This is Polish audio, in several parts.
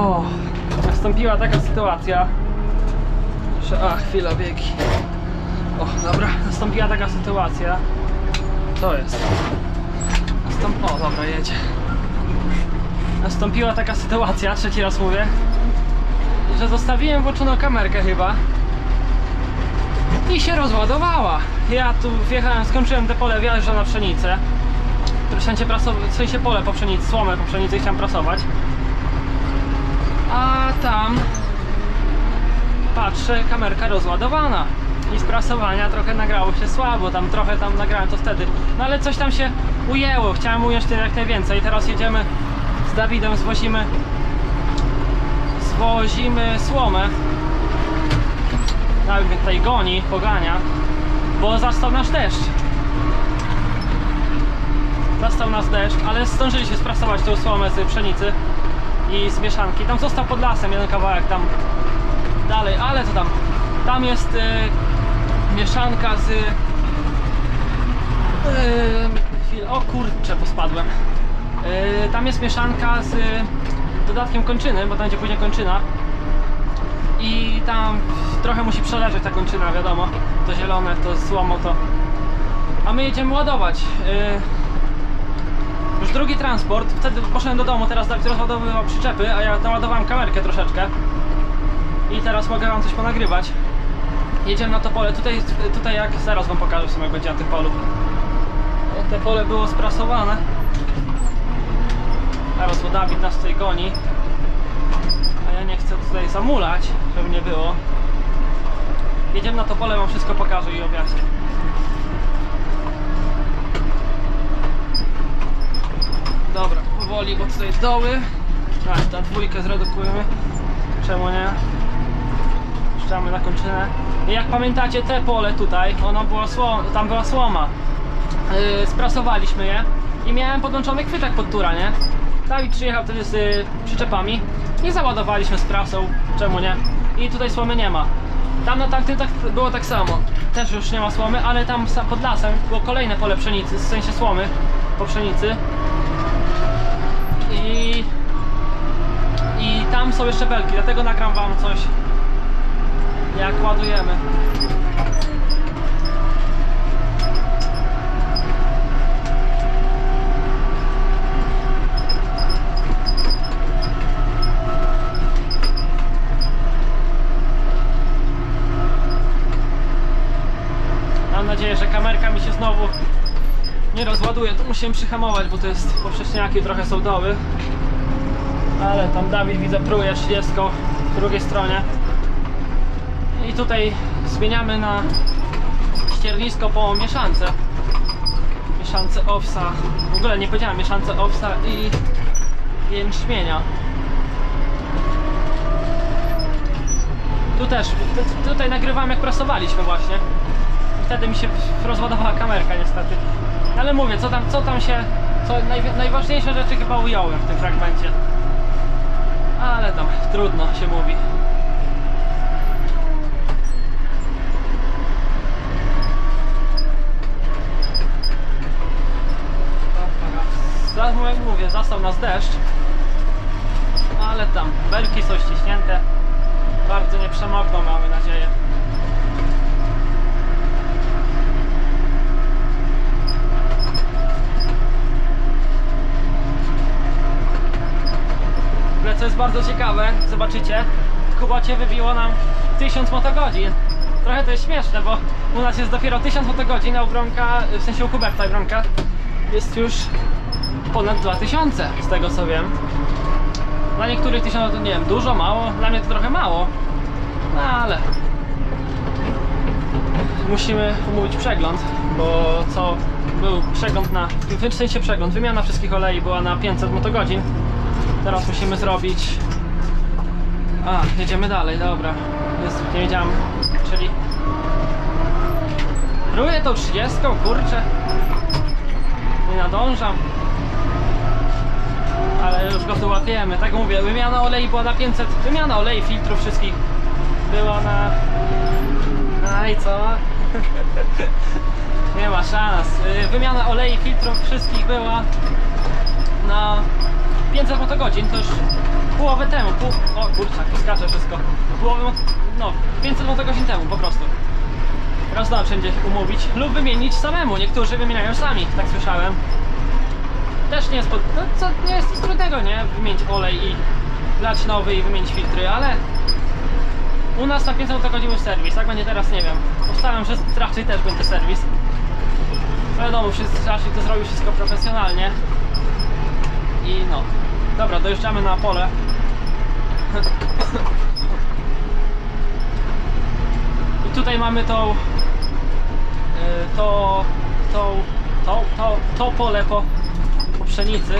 O, nastąpiła taka sytuacja, że... A, chwila, biegi. O, dobra, nastąpiła taka sytuacja. Co jest? Nastąp... O, dobra, jedzie. Nastąpiła taka sytuacja, trzeci raz mówię, że zostawiłem włączoną kamerkę chyba i się rozładowała. Ja tu wjechałem, skończyłem te pole wjeżdża na pszenicę. W sensie, w sensie pole po pszenicy, słomę po pszenicy chciałem prasować. A tam patrzę, kamerka rozładowana. I z prasowania trochę nagrało się słabo, tam trochę tam nagrałem to wtedy. No ale coś tam się ujęło, chciałem ująć tyle jak najwięcej. Teraz jedziemy z Dawidem, zwozimy zwozimy słomę. Dawid mnie tutaj goni, pogania, bo zastał nasz deszcz. Zastał nas deszcz, ale zdążyli się sprasować tą słomę z pszenicy i z mieszanki. Tam został pod lasem jeden kawałek tam dalej, ale to tam. Tam jest y, mieszanka z. Y, chwil, o kurczę, bo spadłem. Y, tam jest mieszanka z dodatkiem kończyny, bo tam będzie później kończyna. I tam trochę musi przeleżeć ta kończyna, wiadomo. To zielone, to słomo, to. A my jedziemy ładować. Y, drugi transport, wtedy poszedłem do domu, teraz Dawid rozładowywał przyczepy, a ja naładowałem kamerkę troszeczkę. I teraz mogę wam coś ponagrywać. Jedziemy na to pole, tutaj, tutaj jak zaraz wam pokażę w sumie jak będzie na tym polu. Te pole było sprasowane. Teraz bo Dawid nas tutaj goni. A ja nie chcę tutaj zamulać, żeby nie było. Jedziemy na to pole, wam wszystko pokażę i objaśnię. Dobra, powoli, bo tutaj doły. Tak, ta dwójkę zredukujemy. Czemu nie? Puszczamy na kończynę. I jak pamiętacie te pole tutaj, ono było tam była słoma. Yy, sprasowaliśmy je i miałem podłączony chwytak pod tura, nie? Dawid przyjechał wtedy z y, przyczepami i załadowaliśmy z prasą, czemu nie? I tutaj słomy nie ma. Tam na tamtym tak, było tak samo. Też już nie ma słomy, ale tam pod lasem było kolejne pole pszenicy, w sensie słomy po pszenicy. I, I tam są jeszcze belki, dlatego nagram wam coś jak ładujemy. Mam nadzieję, że kamerka mi się znowu nie rozładuje. Tu musimy przyhamować, bo to jest poprzeczniaki, trochę są doły. Ale tam Dawid widzę pruje 30 w drugiej stronie. I tutaj zmieniamy na ściernisko po mieszance. Mieszance owsa. W ogóle nie powiedziałem mieszance owsa i jęczmienia. Tu też, tu- tutaj nagrywam jak prasowaliśmy właśnie. Wtedy mi się rozładowała kamerka niestety. Ale mówię, co tam, co tam się, co najważniejsze rzeczy chyba ująłem w tym fragmencie. Ale tam trudno się mówi. Zaraz jak mówię, zastał nas deszcz. Ale tam belki są ściśnięte. Bardzo nie przemokną, mamy nadzieję. W ogóle co jest bardzo ciekawe, zobaczycie, w Kubocie wybiło nam 1000 motogodzin. Trochę to jest śmieszne, bo u nas jest dopiero 1000 motogodzin, a u Bronka, w sensie u Huberta i Bronka jest już ponad 2000, z tego co wiem. Dla niektórych 1000 to nie wiem, dużo, mało, dla mnie to trochę mało. No ale musimy umówić przegląd, bo co był przegląd na, w sensie przegląd, wymiana wszystkich olei była na 500 motogodzin. Teraz musimy zrobić. A, jedziemy dalej, dobra. Jest, nie wiedziałem, czyli. Próbuję tą 30, kurczę. Nie nadążam. Ale już go tu łapiemy. Tak mówię, wymiana olei była na 500. Wymiana olei, filtrów wszystkich była na. No i co? Nie ma szans. Y, Wymiana olei, filtrów wszystkich była na 500 motogodzin, to już połowę temu, pół, o kurczak, skacze wszystko. Połowę, no, 500 motogodzin temu po prostu. Raz na wszędzie umówić lub wymienić samemu. Niektórzy wymieniają sami, tak słyszałem. Też nie jest, pod, no, co, nie jest nic trudnego, nie? Wymienić olej i dać nowy i wymienić filtry, ale u nas na 500 motogodzin jest serwis, jak będzie teraz nie wiem. Powstawiam, że raczej też będzie serwis. Wiadomo, wszyscy raczej to zrobił wszystko profesjonalnie. I no. Dobra, dojeżdżamy na pole. I tutaj mamy tą, y, to, tą, to, to, to pole po, po pszenicy.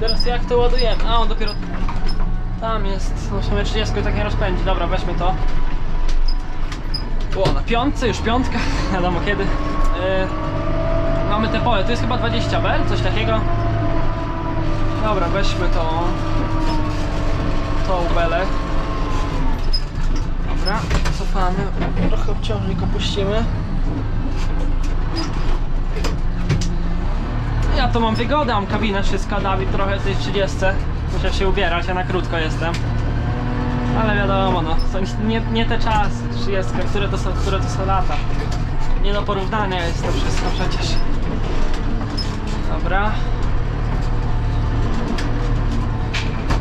Teraz jak to ładujemy? A on dopiero tam jest, no w sumie 30 i tak nie rozpędzi. Dobra, weźmy to. O, na piątce, już piątka, wiadomo kiedy. Y, mamy te pole, tu jest chyba 20 bel, coś takiego. Dobra, weźmy tą, tą belę. Dobra, cofamy, trochę obciążnik opuścimy. Ja to mam wygodę, mam kabinę, wszystko, Dawid trochę tej 30. Muszę się ubierać, ja na krótko jestem. Ale wiadomo, no, są nie, nie te czasy, 30, które to są, które to są lata. Nie do porównania jest to wszystko przecież. Dobra.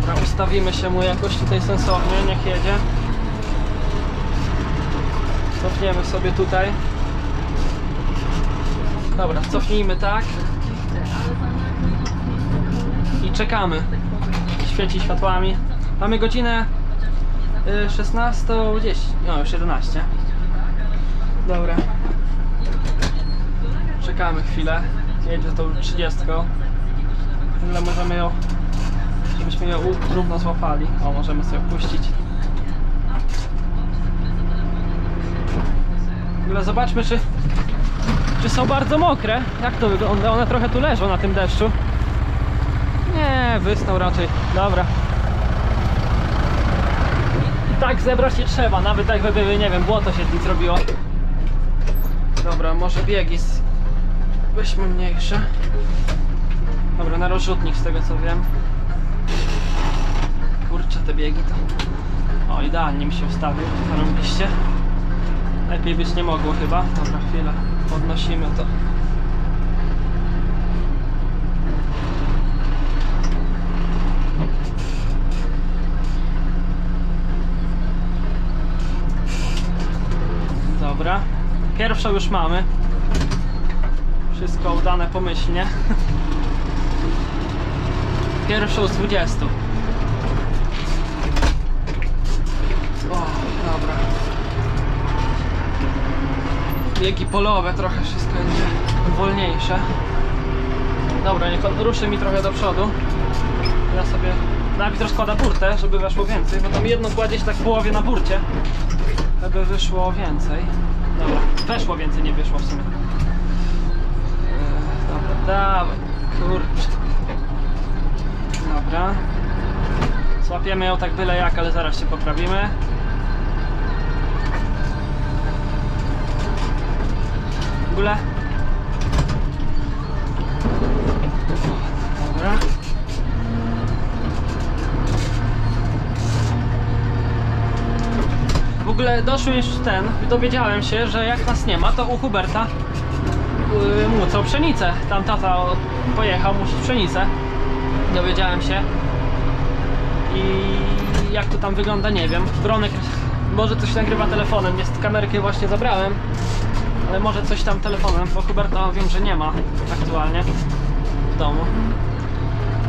Dobra, ustawimy się mu jakoś tutaj sensownie, niech jedzie. Cofniemy sobie tutaj. Dobra, cofnijmy tak. I czekamy. Świeci światłami. Mamy godzinę y, 16.10. No, już 11. Dobra. Czekamy chwilę. Jedzie tą 30. Ile możemy ją żebyśmy ją równo złapali. O, możemy sobie opuścić. W ogóle zobaczmy, czy, czy są bardzo mokre. Jak to wygląda? One trochę tu leżą na tym deszczu. Nie, wysnął raczej. Dobra. I tak zebrać nie trzeba, nawet jakby, nie wiem, błoto się nic zrobiło. Dobra, może biegi z... weźmy mniejsze. Dobra, na rozrzutnik z tego co wiem. Kurczę, te biegi to... O, idealnie mi się ustawił, zarobiliście. Lepiej być nie mogło chyba. Dobra, chwilę. Podnosimy to. Dobra. Pierwszą już mamy. Wszystko udane pomyślnie. Pierwszą z 20. O, dobra. Biegi polowe, trochę wszystko będzie wolniejsze. Dobra, niech on ruszy mi trochę do przodu. Ja sobie Dawid rozkłada burtę, żeby weszło więcej, bo tam jedno się tak w połowie na burcie, żeby wyszło więcej. Dobra, weszło więcej, nie wyszło w sumie. Eee, Dobra, dawaj, kurczę. Dobra. Złapiemy ją tak byle jak, ale zaraz się poprawimy. Ogóle. Dobra. W ogóle doszły już ten, dowiedziałem się, że jak nas nie ma, to u Huberta yy, mucą pszenicę. Tam tata pojechał musić pszenicę. Dowiedziałem się. I jak to tam wygląda, nie wiem. Bronek może coś nagrywa telefonem, jest kamerkę właśnie zabrałem. Ale może coś tam telefonem, bo Huberta wiem, że nie ma aktualnie w domu.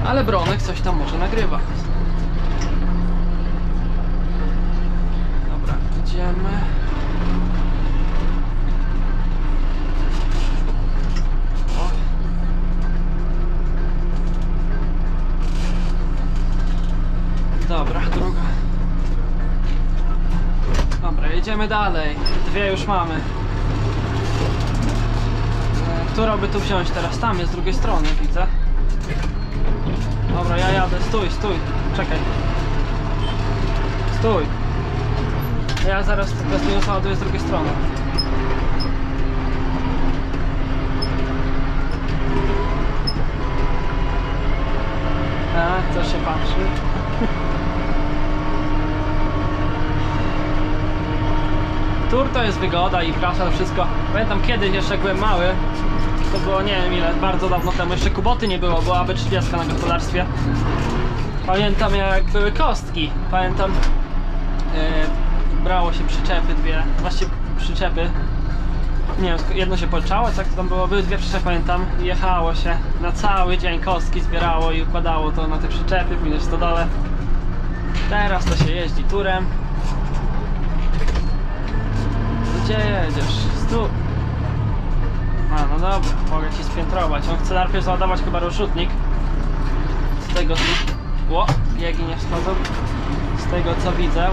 Ale Bronek coś tam może nagrywa. Dobra, idziemy. Dobra, druga. Dobra, jedziemy dalej. Dwie już mamy która by tu wziąć teraz? Tam jest z drugiej strony, widzę. Dobra, ja jadę. Stój, stój. Czekaj. Stój. Ja zaraz gastuję saładuję z drugiej strony. Tak, A, co się patrzy? Tur to jest wygoda i prasza, to wszystko. Pamiętam kiedyś jeszcze byłem mały, to było nie wiem ile, bardzo dawno temu, jeszcze Kuboty nie było, była AB30 na gospodarstwie. Pamiętam jak były kostki, pamiętam e, brało się przyczepy dwie, właściwie przyczepy. Nie wiem, jedno się polczało, co to tam było, były dwie przyczepy, pamiętam, jechało się na cały dzień kostki zbierało i układało to na te przyczepy, w stodole. Teraz to się jeździ turem. Gdzie jedziesz? Stu. A, no dobra, mogę ci spiętrować. On chce najpierw załadować chyba rozrzutnik. Z tego co... Ło, biegi nie wschodzą. Z tego co widzę.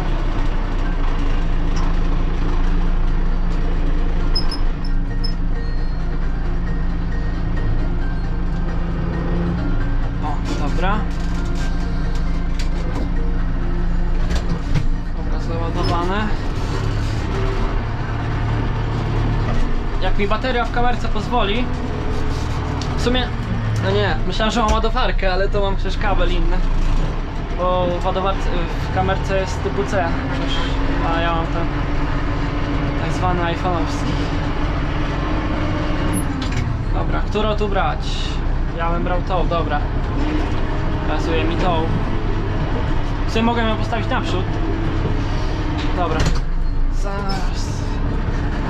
Mi bateria w kamerce pozwoli, w sumie, no nie, myślałem, że mam ładowarkę, ale to mam przecież kabel inny. Bo w, w kamerce jest typu C, a ja mam ten tak zwany iPhone'owski. Dobra, którą tu brać? Ja bym brał tą, dobra. Pokazuje mi tą. Sumie mogę ją postawić naprzód. Dobra. Zaraz.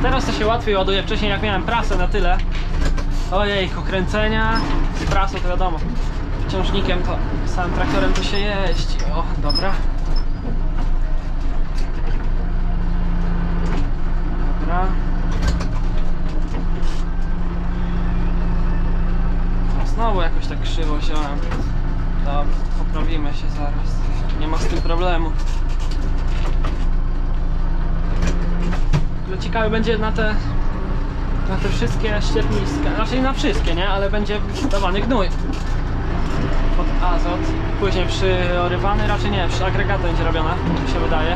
Teraz to się łatwiej ładuje. Wcześniej jak miałem prasę na tyle. Ojej, kręcenia. Z prasą to wiadomo. Ciążnikiem to samym traktorem to się jeździ. O, dobra. Dobra. O, Znowu jakoś tak krzywo wziąłem. Dobra, poprawimy się zaraz. Nie ma z tym problemu. Ale ciekawe będzie na te na te wszystkie ścierniska, raczej na wszystkie, nie? Ale będzie dawany gnój pod azot. Później przyorywany, raczej nie, przy agregacie będzie robione, mi się wydaje.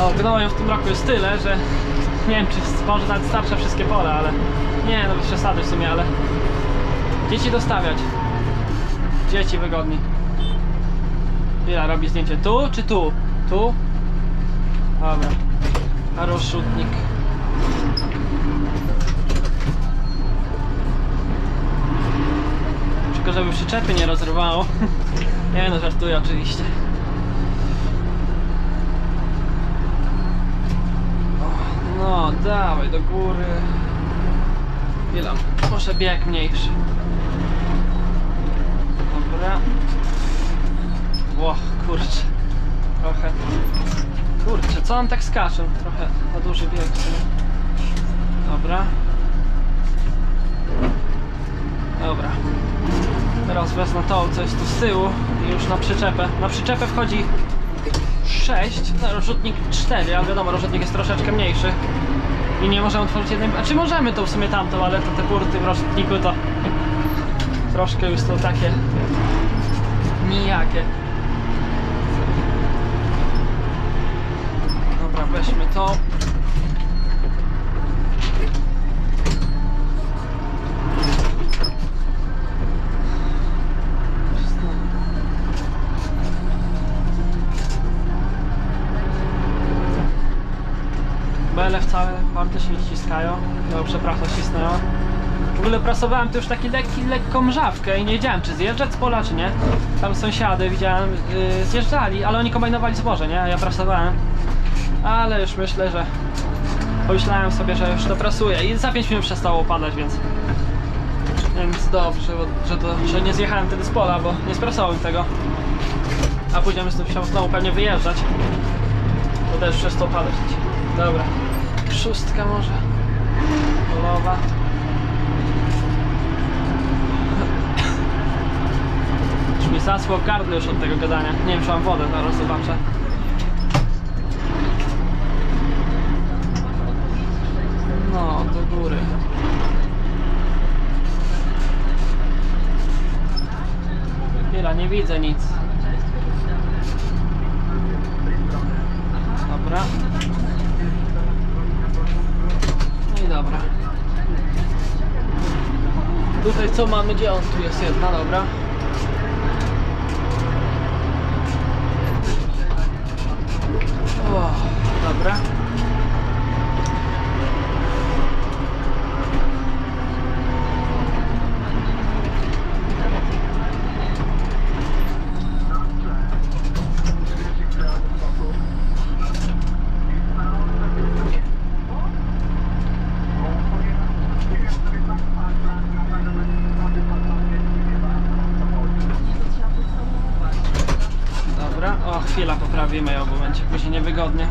O, gnoju w tym roku jest tyle, że nie wiem czy może nawet starsze wszystkie pola, ale nie, no przesady w sumie, ale dzieci dostawiać. Dzieci wygodni. Ile robi zdjęcie? Tu czy tu? Tu? Dobra. A rozrzutnik. Tylko żeby przyczepy nie rozrywało. nie no, żartuję oczywiście. No, dawaj do góry. Ile? Może bieg mniejszy. Dobra. Ło, kurczę. Trochę. Kurczę, co on tak skacze? Trochę za duży bieg. Dobra. Dobra. Teraz wezmę to, co jest tu z tyłu i już na przyczepę. Na przyczepę wchodzi 6, na rozrzutnik 4, ale wiadomo, rozrzutnik jest troszeczkę mniejszy. I nie możemy otworzyć jednej... A czy możemy to w sumie tamtą, ale to te burty w rozrzutniku to... Troszkę już to takie... Nijakie. Dobra, weźmy to. Bele wcale bardzo się nie ściskają. Dobrze, prasa ścisnęła. W ogóle prasowałem tu już taki lekki, lekką mrzawkę i nie wiedziałem czy zjeżdżać z pola czy nie. Tam sąsiady widziałem yy, zjeżdżali, ale oni kombinowali zboże, nie? A ja prasowałem. Ale już myślę, że pomyślałem sobie, że już to prasuję i za 5 minut przestało padać, więc więc dobrze, że, to, że nie zjechałem wtedy z pola, bo nie sprasowałem tego. A później bym musiał znowu pewnie wyjeżdżać. To też przestał padać. Dobra. Szóstka może. Polowa. Już mi zasło w gardle już od tego gadania. Nie wiem, czy mam wodę, zaraz zobaczę. No, do góry. Chwila, nie widzę nic. Dobra. No i dobra. Tutaj co mamy? Gdzie on? Tu jest jedna, dobra. O, chwila poprawimy ją, bo będzie później niewygodnie.